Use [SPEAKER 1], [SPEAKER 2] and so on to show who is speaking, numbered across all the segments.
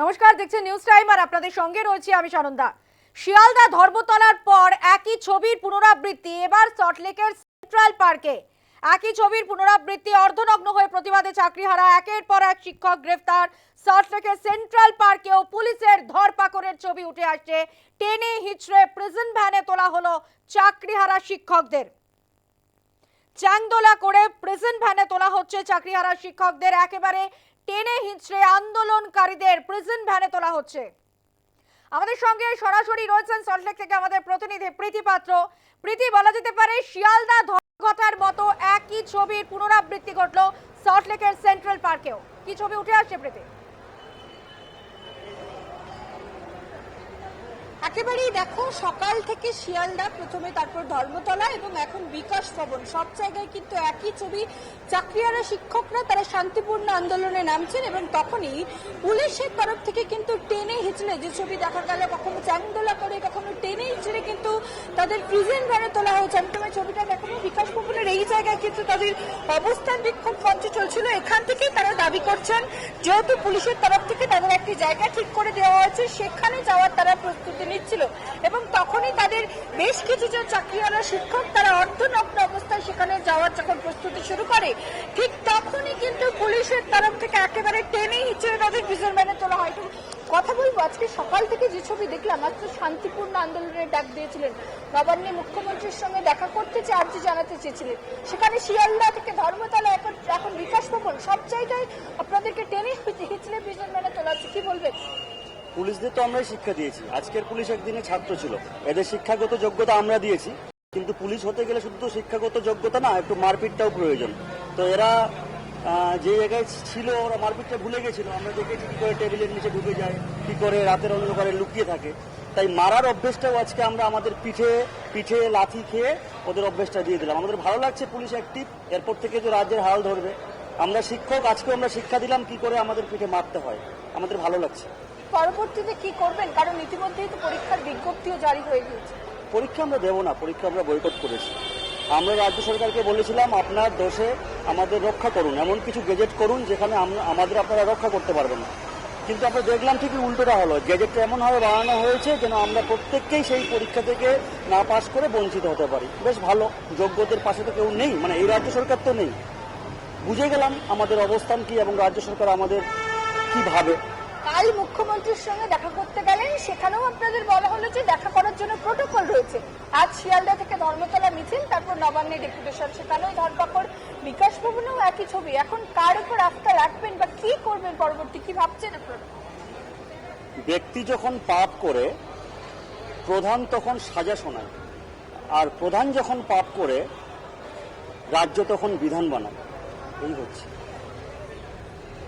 [SPEAKER 1] নমস্কার, দেখছেন news time আর আপনাদের সঙ্গে রয়েছি আমি সানন্দা। শিয়ালদা ধর্মতলার পর একই ছবির পুনরাবৃত্তি, এবার সল্টলেকের সেন্ট্রাল পার্কে একই ছবির পুনরাবৃত্তি, অর্ধনগ্ন হয়ে প্রতিবাদে চাকরিহারা একের পর এক শিক্ষক গ্রেফতার। সল্টলেকের সেন্ট্রাল পার্কেও পুলিশের ধরপাকড়ের ছবি উঠে আসছে। টেনে হিচড়ে প্রিজন ভ্যানে তোলা হলো চাকরিহারা শিক্ষকদের। চ্যাংদোলা করে প্রেজেন্ট ভ্যানে তোলা হচ্ছে চাকরিহারা শিক্ষকদের। একেবারে টেনে হিঁচড়ে আন্দোলনকারীদের প্রিজেন্ট ভ্যানে তোলা হচ্ছে। আমাদের সঙ্গে সরাসরি রয়েছেন সল্টলেক থেকে আমাদের প্রতিনিধি প্রীতি পাত্র। প্রীতি, বলা যেতে পারে শিয়ালদা ঘটার মতো একই ছবির পুনরাবৃত্তি ঘটলো সল্টলেকের সেন্ট্রাল পার্কেও কি ছবি উঠে আসছে প্রীতি?
[SPEAKER 2] একেবারেই দেখো, সকাল থেকে শিয়ালদা, প্রথমে তারপর ধর্মতলা এবং এখন বিকাশ ভবন। সব জায়গায় কিন্তু একই ছবি। চাকরিয়ারা শিক্ষকরা তারা শান্তিপূর্ণ আন্দোলনে নামছেন এবং তখনই পুলিশের তরফ থেকে কিন্তু টেনে হিচড়ে, যে ছবি দেখা গেল কখনো চ্যাংদোলা করে, কখনো টেনে হিচড়ে কিন্তু তাদের প্রিজেন্ট ভ্যানে তোলা হয়েছে। আমি তোমার ছবিটা দেখাবো। বিকাশ ভবনের এই জায়গায় কিন্তু তাদের অবস্থান বিক্ষোভ মঞ্চ চলছিল। এখান থেকেই তারা দাবি করছেন, যেহেতু পুলিশের তরফ থেকে তাদের একটি জায়গা ঠিক করে দেওয়া হয়েছে, সেখানে যাওয়ার তারা প্রস্তুতি নিচ্ছিল। এবং তখনই তাদের বেশ কিছু যে চাকরিওয়ালা শিক্ষক, তারা অর্ধনগ্ন অবস্থায় সেখানে যাওয়ার যখন প্রস্তুতি শুরু করে, ঠিক তখনই কিন্তু পুলিশের তরফ থেকে একেবারে টেনে হিচড়ে তাদের প্রিজন ভ্যানে তোলা হয়। কথা বলব, আজকে সকাল থেকে যে ছবি দেখলাম আজকে শান্তিপূর্ণ আন্দোলনের ডাক দিয়েছিলেন। নবান্নে মুখ্যমন্ত্রীর সঙ্গে দেখা করতে চেয়ে আর্জি জানাতে চেয়েছিলেন। সেখানে শিয়ালদা থেকে ধর্মতলা এখন এখন বিকাশ ভবন, সব জায়গায় আপনাদেরকে টেনে হিচড়ে প্রিজন ভ্যানে তোলা কি বলবেন?
[SPEAKER 3] পুলিশদের তো আমরাই শিক্ষা দিয়েছি। আজকের পুলিশ একদিনে ছাত্র ছিল। এদের শিক্ষাগত যোগ্যতা আমরা দিয়েছি। কিন্তু পুলিশ হতে গেলে শুধু তো শিক্ষাগত যোগ্যতা না, একটু মারপিটটাও প্রয়োজন। তো এরা যে জায়গায় ছিল, ওরা মারপিটটা ভুলে গেছিল। আমরা দেখেছি কি করে টেবিলের নিচে ঢুকে যায়, কি করে রাতের অন্ধকারে লুকিয়ে থাকে। তাই মারার অভ্যেসটাও আজকে আমরা আমাদের পিঠে পিঠে লাথি খেয়ে ওদের অভ্যেসটা দিয়ে দিলাম। আমাদের ভালো লাগছে পুলিশ অ্যাক্টিভ এরপর থেকে যে রাজ্যের হাল ধরবে। আমরা শিক্ষক আজকে আমরা শিক্ষা দিলাম কি করে আমাদের পিঠে মারতে হয়। আমাদের ভালো লাগছে।
[SPEAKER 2] পরবর্তীতে কি করবেন? কারণ ইতিমধ্যেই তো পরীক্ষার বিজ্ঞপ্তিও জারি হয়ে গিয়েছে।
[SPEAKER 3] পরীক্ষা আমরা দেবো না, পরীক্ষা আমরা বয়কট করেছি। আমরা রাজ্য সরকারকে বলেছিলাম, আপনার দোষে আমাদের রক্ষা করুন। এমন কিছু গেজেট করুন যেখানে আমাদের আপনারা রক্ষা করতে পারবেন না। কিন্তু আমরা দেখলাম ঠিকই উল্টোটা হলো। গেজেটটা এমনভাবে বানানো হয়েছে যেন আমরা প্রত্যেককেই সেই পরীক্ষা থেকে না পাশ করে বঞ্চিত হতে পারি। বেশ ভালো, যোগ্যদের পাশে তো কেউ নেই মানে এই রাজ্য সরকার তো নেই। বুঝে গেলাম আমাদের অবস্থান কি এবং রাজ্য সরকার আমাদের কি ভাবে।
[SPEAKER 2] কাল মুখ্যমন্ত্রীর সঙ্গে দেখা করতে গেলেন, সেখানেও আপনাদের বলা হলো যে দেখা করার জন্য প্রোটোকল রয়েছে। আজ শিয়ালদা থেকে ধর্মতলা মিছিল, তারপর নবান্নে ডেপুটেশন, সেখানেও ধরপাকড় বিকাশ ভবনেও একই ছবি। এখন কার উপর আস্থা রাখবেন বা কি করবেন পরবর্তী? কি ভাবছেন আপনারা?
[SPEAKER 3] ব্যক্তি যখন পাপ করে, প্রধান তখন সাজা শোনায়। আর প্রধান যখন পাপ করে, রাজ্য তখন বিধান বানায়। এই হচ্ছে।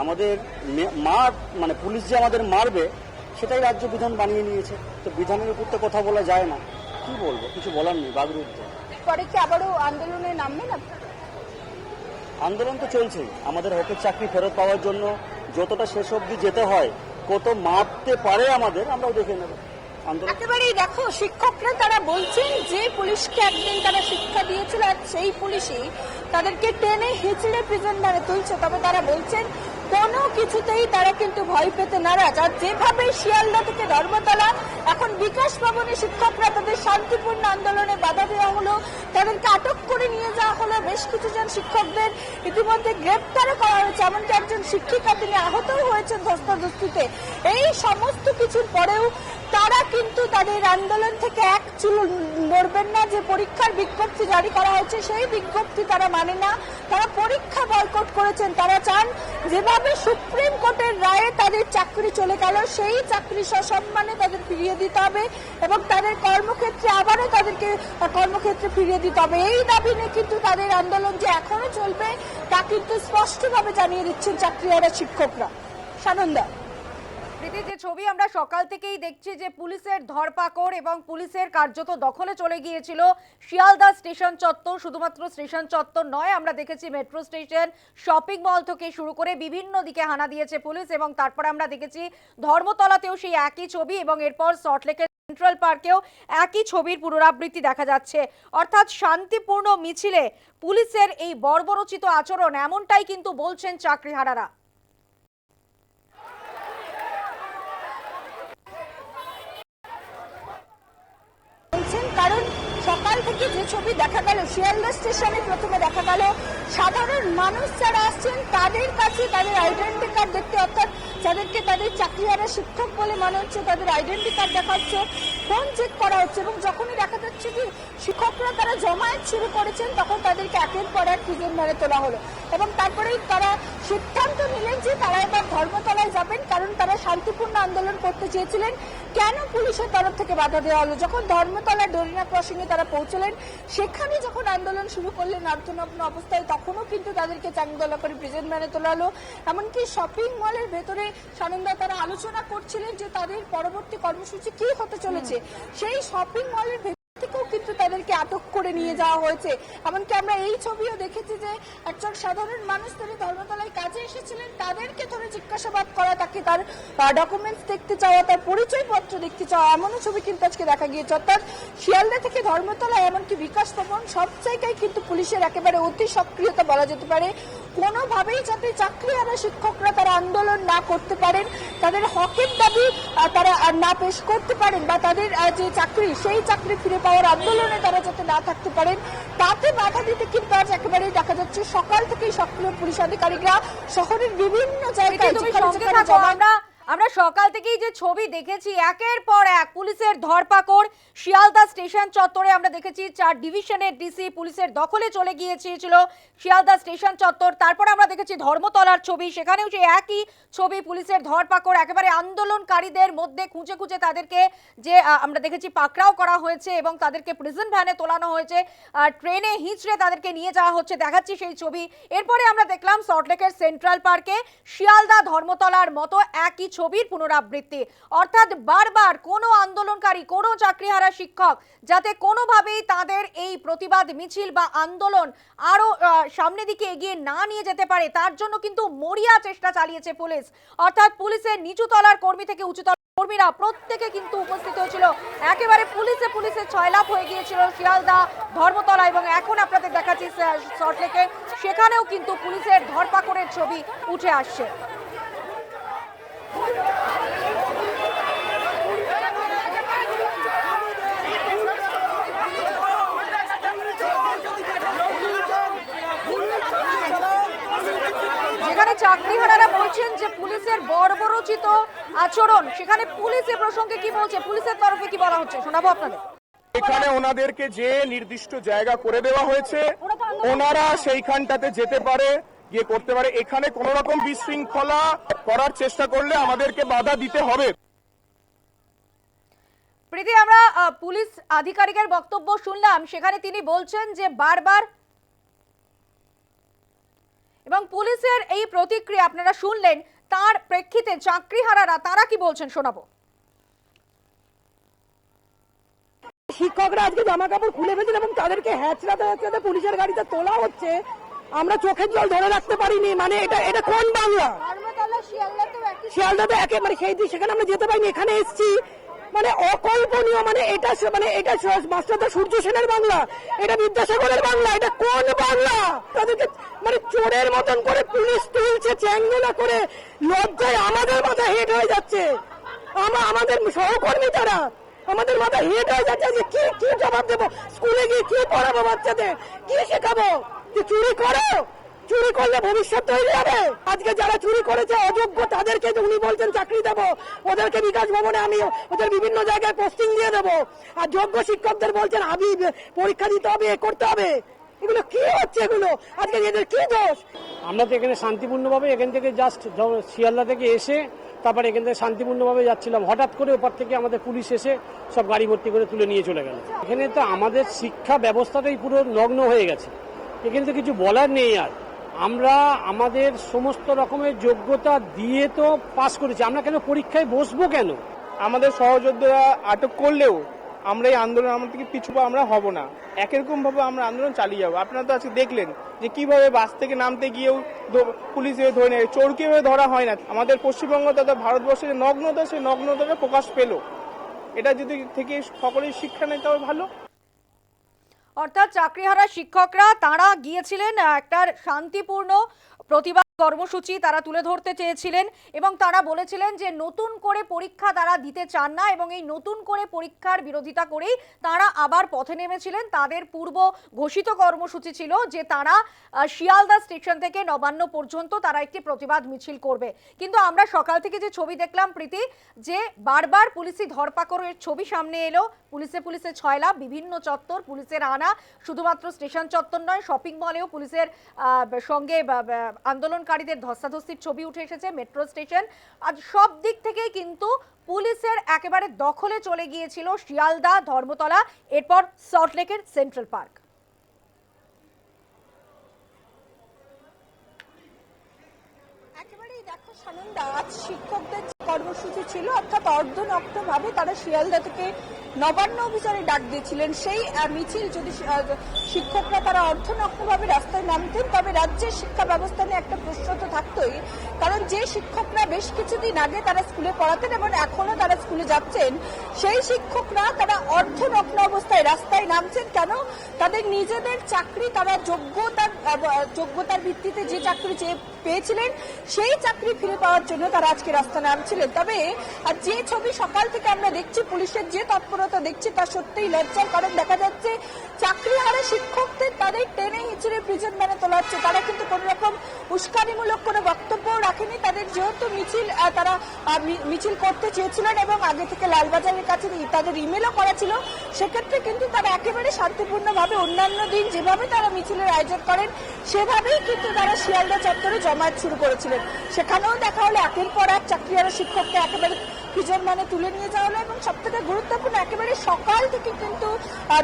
[SPEAKER 3] আমাদের মার মানে পুলিশ যে আমাদের মারবে সেটাই রাজ্য বিধান বানিয়ে নিয়েছে। তো বিধানের উপর তো কথা বলা যায় না। কি বলব? কিছু বলার নেই বাগরুদ্ধ।
[SPEAKER 2] পরে কি আবারও আন্দোলনে নামবেন আপনারা?
[SPEAKER 3] আন্দোলন তো চলছেই। আমাদের হকের চাকরি ফেরত পাওয়ার জন্য যতটা শেষ অবধি যেতে হয় কত মারতে পারে আমাদের আমরাও দেখে নেব। আন্দোলন
[SPEAKER 2] একেবারেই দেখো শিক্ষকরা তারা বলছেন যে পুলিশকে একদিন তারা শিক্ষা দিয়েছিল আর সেই পুলিশই তাদেরকে টেনে হেঁচড়ে প্রিজন ভ্যানে তুলছে। তবে তারা বলছেন কোনো কিছুতেই তারা কিন্তু ভয় পেতে নারাজ। আর যেভাবে শিয়ালদা থেকে ধর্মতলা, এখন বিকাশ ভবনে শিক্ষকরা তাদের শান্তিপূর্ণ আন্দোলনে বাধা দেওয়া হলো, তাদেরকে আটক করে নিয়ে যাওয়া হলো বেশ কিছুজন শিক্ষকদের। ইতিমধ্যে গ্রেপ্তারও করা হয়েছে, এমনকি একজন শিক্ষিকা তিনি আহতও হয়েছেন ধস্তাধস্তিতে। এই সমস্ত কিছুর পরেও তারা কিন্তু তাদের আন্দোলন থেকে এক চুল নড়বেন না, যে পরীক্ষার বিজ্ঞপ্তি জারি করা হয়েছে সেই বিজ্ঞপ্তি তারা মানে না। তারা পরীক্ষা বয়কট করেছেন, তারা চান যেভাবে সুপ্রিম কোর্টের রায়ে তাদের চাকরি চলে গেল, সেই চাকরি সসম্মানে তাদের ফিরিয়ে দিতে হবে এবং তাদের কর্মক্ষেত্রে আবারও তাদেরকে কর্মক্ষেত্রে ফিরিয়ে দিতে হবে। এই দাবি নিয়ে কিন্তু তাদের আন্দোলন যে এখনও চলবে, তা কিন্তু স্পষ্টভাবে জানিয়ে দিচ্ছেন চাকরিহারা শিক্ষকরা। সানন্দা।
[SPEAKER 1] প্রীতি যে ছবি আমরা সকাল থেকেই দেখছি যে পুলিশের ধরপাকড় এবং পুলিশের কার্যত দখলে চলে গিয়েছিল শিয়ালদা স্টেশন চত্বর। শুধুমাত্র স্টেশন চত্বর নয়, আমরা দেখেছি মেট্রো স্টেশন, শপিং মল থেকে শুরু করে বিভিন্ন দিকে হানা দিয়েছে পুলিশ এবং তারপরে আমরা দেখেছি ধর্মতলাতেও সেই একই ছবি এবং এরপর সল্টলেকের সেন্ট্রাল পার্কেও একই ছবির পুনরাবৃত্তি দেখা যাচ্ছে। অর্থাৎ শান্তিপূর্ণ মিছিলে পুলিশের এই বর্বরচিত আচরণ এমনটাই কিন্তু বলছেন চাকরিহারারা।
[SPEAKER 2] সকাল থেকে যে ছবি দেখা গেল, শিয়ালদা স্টেশনে প্রথমে দেখা গেল, সাধারণ মানুষ যারা আসছেন, তাদের কাছে তাদের আইডেন্টি কার্ড দেখতে, অর্থাৎ যাদেরকে তাদের চাকরি চাকরিহারা শিক্ষক বলে মনে হচ্ছে, তাদের আইডেন্টি কার্ড দেখাচ্ছে ফোন চেক করা হচ্ছে এবং যখনই দেখা যাচ্ছে কি শিক্ষকরা তারা জমায়েত শুরু করেছেন, তখন তাদেরকে একের পর এক প্রিজন মেরে তোলা হলো। এবং তারপরেই তারা সিদ্ধান্ত নিলেন যে তারা এবার ধর্মতলায় যাবেন, কারণ তারা শান্তিপূর্ণ আন্দোলন করতে চেয়েছিলেন। কেন পুলিশের তরফ থেকে বাধা দেওয়া হলো? যখন ধর্মতলা ডরিনা ক্রসিং এ তারা পৌঁছলেন, সেখানে যখন আন্দোলন শুরু করলেন অর্থনগ্ন অবস্থায়, তখনও কিন্তু তাদেরকে চাংদোলা করে প্রেজেন্ট মেনে তোলা হলো। এমনকি শপিং মলের ভেতরে সানন্দা তারা আলোচনা করছিলেন যে তাদের পরবর্তী কর্মসূচি কি হতে চলেছে। সেই শপিং মলের থেকেও কিন্তু তাদেরকে আটক করে নিয়ে যাওয়া হয়েছে। এমনকি আমরা এই ছবিও দেখেছি যে একজন সাধারণ মানুষ তিনি ধর্মতলায় কাজে এসেছিলেন তাদেরকে ধরে জিজ্ঞাসাবাদ করা তাকে তার ডকুমেন্টস দেখতে চাওয়া তার পরিচয়পত্র দেখতে চাওয়া এমনও ছবি কিন্তু আজকে দেখা গিয়েছে। অর্থাৎ শিয়ালদা থেকে ধর্মতলা এমনকি বিকাশ ভবন সব জায়গায় কিন্তু পুলিশের একেবারে অতি সক্রিয়তা বলা যেতে পারে। কোনোভাবেই যাতে চাকরি চাকরিহারা শিক্ষকরা তারা আন্দোলন না করতে পারেন তাদের হকের দাবি তারা না পেশ করতে পারেন বা তাদের যে চাকরি সেই চাকরি ফিরে পাওয়ার আন্দোলনে তারা যাতে না থাকতে পারেন তাতে বাধা দিতে কিন্তু আজ একেবারেই দেখা যাচ্ছে সকাল থেকেই সক্রিয় পুলিশ আধিকারিকরা শহরের বিভিন্ন জায়গায়
[SPEAKER 1] আমরা আমরা সকাল থেকেই যে ছবি দেখেছি, একের পর এক পুলিশের ধরপাকড়। শিয়ালদা স্টেশন চত্বরে আমরা দেখেছি, চার ডিভিশনের ডিসি পুলিশের দখলে চলে গিয়েছিল শিয়ালদা স্টেশন চত্বর। তারপর আমরা দেখেছি, ধর্মতলার ছবি, সেখানেও সেই একই ছবি, পুলিশের ধরপাকড়। একেবারে আন্দোলনকারীদের মধ্যে খুঁজে খুঁজে তাদেরকে যে আমরা দেখেছি, পাকড়াও করা হয়েছে এবং তাদেরকে প্রিজন ভ্যানে তোলানো হয়েছে। ট্রেনে হিঁচড়ে তাদেরকে নিয়ে যাওয়া হচ্ছে, দেখাচ্ছি সেই ছবি। এরপরে আমরা দেখলাম সল্টলেকের সেন্ট্রাল পার্কে শিয়ালদা ধর্মতলার মতো একই ছবির পুনরাবৃত্তি। অর্থাৎ বারবার কোনো আন্দোলনকারী কোনো চাকরিহারা শিক্ষক যাতে কোনোভাবেই তাদের এই প্রতিবাদ মিছিল বা আন্দোলন আরও আহ, সামনের দিকে এগিয়ে না নিয়ে যেতে পারে তার জন্য কিন্তু মরিয়া চেষ্টা চালিয়েছে পুলিশ। অর্থাৎ পুলিশের নিচুতলার কর্মী থেকে উঁচুতলার কর্মীরা প্রত্যেকে কিন্তু উপস্থিত হয়েছিল। একেবারে পুলিশে পুলিশে ছয়লাভ হয়ে গিয়েছিল শিয়ালদা ধর্মতলা এবং এখন আপনাদের দেখাচ্ছি শর্টলেকে সেখানেও কিন্তু পুলিশের ধরপাকড়ের ছবি উঠে আসছে। যেখানে চাকরিহারারা বলছেন যে পুলিশের বর্বরচিত আচরণ। সেখানে পুলিশ এ প্রসঙ্গে কি বলছে? পুলিশের তরফে কি বলা হচ্ছে? শোনাবো আপনাদের।
[SPEAKER 4] এখানে ওনাদেরকে যে নির্দিষ্ট জায়গা করে দেওয়া হয়েছে ওনারা সেইখানটাতে যেতে পারে গিয়ে করতে পারে। এখানে কোন রকম বিশৃঙ্খলা করার চেষ্টা করলে আমাদেরকে বাধা দিতে হবে।
[SPEAKER 1] প্রীতি আমরা পুলিশ আধিকারিকের বক্তব্য শুনলাম। সেখানে তিনি বলছেন যে বারবার এবং পুলিশের এই প্রতিক্রিয়া আপনারা শুনলেন তার প্রেক্ষিতে চাকরিহারারা তারা কি বলছেন শোনাবো।
[SPEAKER 5] শিক্ষকরা আজকে জামা কাপড় খুলে ফেলছেন এবং তাদেরকে হ্যাচড়াতে হ্যাচড়াতে পুলিশের গাড়িতে তোলা হচ্ছে। আমরা চোখের জল ধরে রাখতে পারিনি মানে এটা এটা কোন বাংলা? শিয়ালদাতে একে মানে সেই দিন সেখানে আমরা যেতে পারিনি এখানে এসেছি। মানে অকল্পনীয় মানে এটা মানে এটা মাস্টারদা সূর্য সেনের বাংলা, এটা বিদ্যাসাগরের বাংলা, এটা কোন বাংলা? তাদেরকে মানে চোরের মতন করে পুলিশ তুলছে, চ্যাংদোলা করে, লজ্জায় আমাদের মাথা হেট হয়ে যাচ্ছে। আমা আমাদের সহকর্মী তারা আমাদের মাথা হেট হয়ে যাচ্ছে যে কি কি জবাব দেবো? স্কুলে গিয়ে কি পড়াবো বাচ্চাদের? কি শেখাবো? যে চুরি করো? চুরি করলে ভবিষ্যৎ তৈরি হবে। আজকে যারা চুরি করেছে, অযোগ্য তাদেরকে উনি বলছেন চাকরি দেবো, ওদেরকে বিকাশ ভবনে আমি ওদের বিভিন্ন জায়গায় পোস্টিং দিয়ে দেবো। আর যোগ্য শিক্ষকদের বলছেন আমি পরীক্ষা দিতে হবে করতে হবে। এগুলো কি হচ্ছে এগুলো? আজকে এদের কি দোষ?
[SPEAKER 6] আমরা তো এখানে শান্তিপূর্ণভাবে এখান থেকে জাস্ট শিয়ালদা থেকে এসে তারপর এখান থেকে শান্তিপূর্ণভাবে যাচ্ছিলাম। হঠাৎ করে ওপার থেকে আমাদের পুলিশ এসে সব গাড়ি ভর্তি করে তুলে নিয়ে চলে গেল। এখানে তো আমাদের শিক্ষা ব্যবস্থাটাই পুরো নগ্ন হয়ে গেছে। এখানে তো কিছু বলার নেই আর। আমরা আমাদের সমস্ত রকমের যোগ্যতা দিয়ে তো পাশ করেছি। আমরা কেন পরীক্ষায় বসবো কেন?
[SPEAKER 4] আমাদের সহযোদ্ধারা আটক করলেও আমরা এই আন্দোলন আমার থেকে পিছু আমরা হব না। একরকম ভাবে আমরা আন্দোলন চালিয়ে যাব। আপনারা তো আজকে দেখলেন যে কীভাবে বাস থেকে নামতে গিয়েও পুলিশ এভাবে ধরে নেয়। চোর কীভাবে ধরা হয় না। আমাদের পশ্চিমবঙ্গ তথা ভারতবর্ষের যে নগ্নতা সেই নগ্নতাটা প্রকাশ পেল। এটা যদি থেকে সকলেই শিক্ষা নেয় তবে ভালো।
[SPEAKER 1] অর্থাৎ চাকরিহারা শিক্ষকরা তারা গিয়েছিলেন একটা শান্তিপূর্ণ প্রতিবাদ কর্মসূচি তারা তুলে ধরতে চেয়েছিলেন এবং তারা বলেছিলেন যে নতুন করে পরীক্ষা তারা দিতে চান না এবং এই নতুন করে পরীক্ষার বিরোধিতা করেই তারা আবার পথে নেমেছিলেন। তাদের পূর্ব ঘোষিত কর্মসূচি ছিল যে তারা শিয়ালদা স্টেশন থেকে নবান্ন পর্যন্ত তারা একটি প্রতিবাদ মিছিল করবে। কিন্তু আমরা সকাল থেকে যে ছবি দেখলাম প্রীতি, যে বারবার পুলিশি ধরপাকড়ের ছবি সামনে এলো। পুলিশে পুলিশে ছয়লা, বিভিন্ন চত্বর, পুলিশের আনা, শুধুমাত্র স্টেশন চত্বর নয়, শপিং মলেও পুলিশের সঙ্গে বা- বা- আন্দোলনকারীদের ধস্তাধস্তির ছবি উঠে এসেছে মেট্রো স্টেশন। আজ সব দিক থেকেই কিন্তু পুলিশের একেবারে দখলে চলে গিয়েছিল শিয়ালদা, ধর্মতলা, এরপর সল্টলেকের সেন্ট্রাল পার্ক।
[SPEAKER 2] একেবারেই দেখো সানন্দা, আজ শিক্ষকদের কর্মসূচি ছিল, অর্থাৎ অর্ধনগ্ন ভাবে তারা শিয়ালদা থেকে নবান্ন অভিযানে ডাক দিয়েছিলেন। সেই মিছিল যদি শিক্ষকরা তারা অর্ধনগ্ন ভাবে রাস্তায় নামতেন, তবে রাজ্যের শিক্ষা ব্যবস্থা নিয়ে একটা প্রশ্ন তো থাকতোই। কারণ যে শিক্ষকরা বেশ কিছুদিন আগে তারা স্কুলে পড়াতেন এবং এখনও তারা স্কুলে যাচ্ছেন, সেই শিক্ষকরা তারা অর্ধনগ্ন অবস্থায় রাস্তায় নামছেন। কেন? তাদের নিজেদের চাকরি, তারা যোগ্যতার যোগ্যতার ভিত্তিতে যে চাকরি চেয়ে পেয়েছিলেন, সেই চাকরি ফিরে পাওয়ার জন্য তারা আজকে রাস্তা নামছিলেন। তবে, আর যে ছবি সকাল থেকে আমরা দেখছি, পুলিশের যে তৎপরতা দেখছি, তা সত্যিই লজ্জার কারণ। দেখা যাচ্ছে, চাকরি হারা শিক্ষকদের তাদের টেনে হিচড়ে প্রিজন মানে তোলা হচ্ছে তারা কিন্তু কোন রকম উস্কানিমূলক কোনো বক্তব্য রাখেনি। তাদের যেহেতু মিছিল তারা মিছিল করতে চেয়েছিলেন এবং আগে থেকে লালবাজারের কাছে তাদের ইমেলও করা ছিল। সেক্ষেত্রে কিন্তু তারা একেবারে শান্তিপূর্ণভাবে অন্যান্য দিন যেভাবে তারা মিছিলের আয়োজন করেন, সেভাবেই কিন্তু তারা শিয়ালদা চত্বরে জমায়েত শুরু করেছিলেন। সেখানেও দেখা হলো, একের পর এক চাকরিহারা শিক্ষককে একেবারে পিজন মানে তুলে নিয়ে যাওয়া হলো এবং সব থেকে গুরুত্বপূর্ণ, একেবারে সকাল থেকে কিন্তু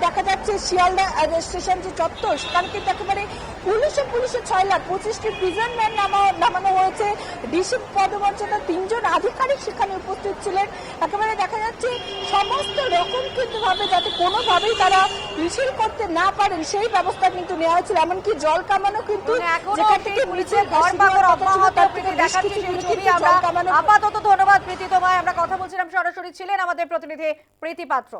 [SPEAKER 2] দেখা যাচ্ছে শিয়ালদা স্টেশন যে চত্বর, সেখানে কিন্তু একেবারে পুলিশে পুলিশে ছয় লাখ পঁচিশটি প্রিজন ম্যান নামানো হয়েছে। ডিসি পদমর্যাদা তিনজন আধিকারিক সেখানে উপস্থিত ছিলেন। একেবারে দেখা যাচ্ছে সমস্ত রকম কিন্তু ভাবে যাতে কোনোভাবেই তারা মিছিল করতে না পারেন সেই ব্যবস্থা কিন্তু নেওয়া হয়েছিল। এমনকি জল কামানো কিন্তু
[SPEAKER 1] এবং
[SPEAKER 2] যেখান থেকে মিছিল
[SPEAKER 1] আপাতত ধন্যবাদ প্রীতি তোমায়। আমরা কথা বলছিলাম সরাসরি ছিলেন আমাদের প্রতিনিধি প্রীতি পাত্র।